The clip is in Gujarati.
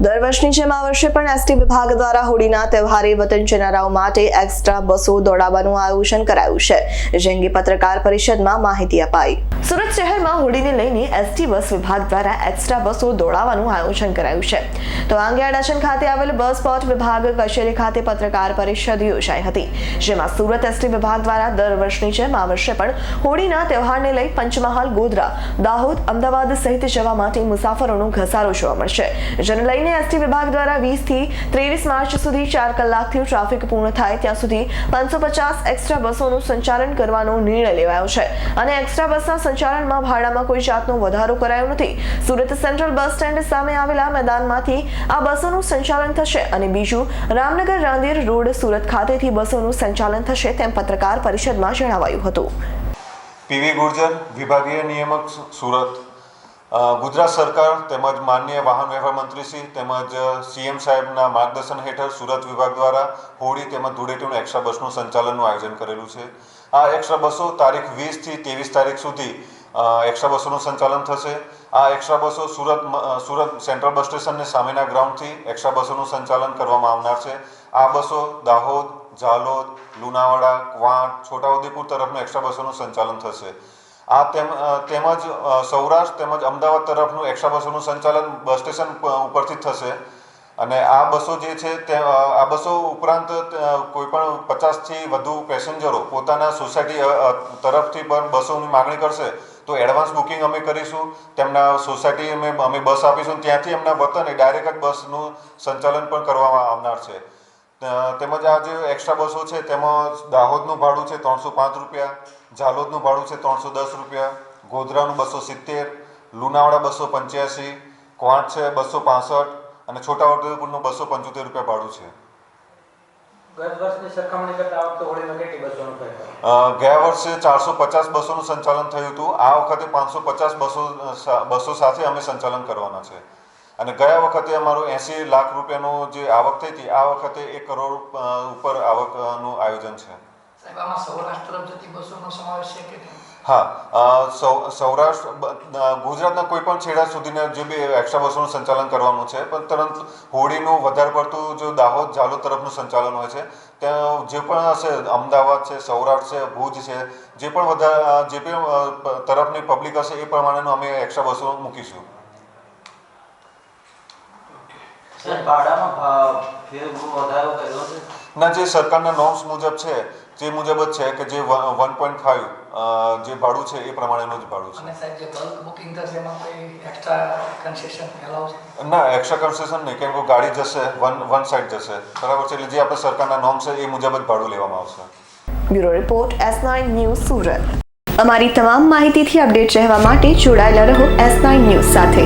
દર વર્ષની જેમ આ વર્ષે પણ એસટી વિભાગ દ્વારા હોળીના તહેવારે વતન જનારાઓ માટે એક્સ્ટ્રા બસો દોડાવવાનું આયોજન કરાયું છે. જે અંગે પત્રકાર પરિષદમાં માહિતી અપાઈ. સુરત શહેરમાં હોળીને લઈને એસટી બસ વિભાગ દ્વારા એક્સ્ટ્રા બસો દોડાવવાનું આયોજન કરાયું છે. તો આ અંગે ખાતે આવેલ બસ પોર્ટ વિભાગ કચેરી ખાતે પત્રકાર પરિષદ યોજાઈ હતી. જેમાં સુરત એસટી વિભાગ દ્વારા દર વર્ષની જેમ આ વર્ષે પણ હોળીના તહેવારને લઈ પંચમહાલ, ગોધરા, દાહોદ, અમદાવાદ સહિત જવા માટે મુસાફરોનો ઘસારો જોવા મળશે. જેને લઈને એસટી વિભાગ દ્વારા વીસથી ત્રેવીસ માર્ચ સુધી ચાર કલાકથી ટ્રાફિક પૂર્ણ થાય ત્યાં સુધી પાંચસો પચાસ એક્સ્ટ્રા બસોનું સંચાલન કરવાનો નિર્ણય લેવાયો છે. અને એક્સ્ટ્રા બસના સંચાલનમાં ભાડામાં કોઈ જાતનો વધારો કરાયો નથી. સુરત સેન્ટ્રલ બસ સ્ટેન્ડ સામે આવેલા મેદાનમાંથી આ બસોનું સંચાલન થશે અને બીજું, રામનગર રાંદેર રોડ સુરત ખાતેથી બસોનું સંચાલન થશે તેમ પત્રકાર પરિષદમાં જણાવાયું હતું. પીવી ગુર્જર, વિભાગીય નિયામક, સુરત. ગુજરાત સરકાર તેમજ માનનીય વાહન વ્યવહાર મંત્રીશ્રી તેમજ સીએમ સાહેબના માર્ગદર્શન હેઠળ સુરત વિભાગ દ્વારા હોળી તેમજ ધૂળેટીનું એક્સ્ટ્રા બસનું સંચાલનનું આયોજન કરેલું છે. આ એક્સ્ટ્રા બસો તારીખ વીસથી ત્રેવીસ તારીખ સુધી એક્સ્ટ્રા બસોનું સંચાલન થશે. આ એક્સ્ટ્રા બસો સુરત સુરત સેન્ટ્રલ બસ સ્ટેશનને સામેના ગ્રાઉન્ડથી એક્સ્ટ્રા બસોનું સંચાલન કરવામાં આવનાર છે. આ બસો દાહોદ, ઝાલોદ, લુણાવાડા, ક્વાંટ, છોટાઉદેપુર તરફનું એક્સ્ટ્રા બસોનું સંચાલન થશે. આ તેમ તેમજ સૌરાષ્ટ્ર તેમજ અમદાવાદ તરફનું એક્સ્ટ્રા બસોનું સંચાલન બસ સ્ટેશન ઉપરથી થશે. અને આ બસો જે છે તે આ બસો ઉપરાંત કોઈપણ કોઈ પણ પચાસથી વધુ પેસેન્જરો પોતાના સોસાયટી તરફથી પણ બસોની માગણી કરશે, તો એડવાન્સ બુકિંગ અમે કરીશું. તેમના સોસાયટી અમે અમે બસ આપીશું. ત્યાંથી એમના વતને ડાયરેક્ટ જ બસનું સંચાલન પણ કરવામાં આવનાર છે. તેમજ આ જે એક્સ્ટ્રા બસો છે તેમાં દાહોદનું ભાડું છે ત્રણસો પાંચ રૂપિયા ઝાલોદનું ભાડું છે ત્રણસો દસ રૂપિયા ગોધરાનું બસો સિત્તેર લુણાવાડા બસો પંચ્યાસી ક્વાંટ છે બસો પાસઠ અને છોટાઉદેપુરનું બસો પંચોતેર રૂપિયા ભાડું છે. ગયા વર્ષે ચારસો પચાસ બસોનું સંચાલન થયું હતું. આ વખતે પાંચસો પચાસ બસો બસો સાથે અમે સંચાલન કરવાના છે. અને ગયા વખતે અમારું એંસી લાખ રૂપિયાનું જે આવક થઈ હતી આ વખતે એક કરોડ ઉપર આવકનું આયોજન છે. હા સૌ સૌરાષ્ટ્ર ગુજરાતના કોઈ પણ છેડા સુધીના જે બી એક્સ્ટ્રા બસોનું સંચાલન કરવાનું છે પણ તરત હોળીનું વધારે પડતું જો દાહોદ ઝાલોદ તરફનું સંચાલન હોય છે ત્યાં જે પણ હશે અમદાવાદ છે સૌરાષ્ટ્ર છે ભુજ છે જે પણ વધારે જે પણ તરફની પબ્લિક હશે એ પ્રમાણેનું અમે એક્સ્ટ્રા બસો મૂકીશું સાહેબ ભાડામાં ભા- ફેર વધારો કર્યો છે ના જે સરકારના નોર્મ્સ મુજબ છે જે મુજબ જ છે કે જે વન પોઈન્ટ ફાઇવ જે ભાડું છે એ પ્રમાણેનું જ ભાડું છે. અને સાહેબ જે બલ્ક બુકિંગ થશે એમાં કોઈ એક્સ્ટ્રા કન્સેશન એલાઉ છે? ના એક્સ્ટ્રા કન્સેશન નહીં કેમ કે ગાડી જશે વન વન સાઈડ જશે. બરાબર છે? એટલે જે આપણે સરકારના નોર્મ છે એ મુજબ જ ભાડું લેવામાં આવશે. Bureau report S nine news Surat. અમારી તમામ માહિતીથી અપડેટ રહેવા માટે જોડાયેલા રહો એસ નાઇન ન્યૂઝ સાથે.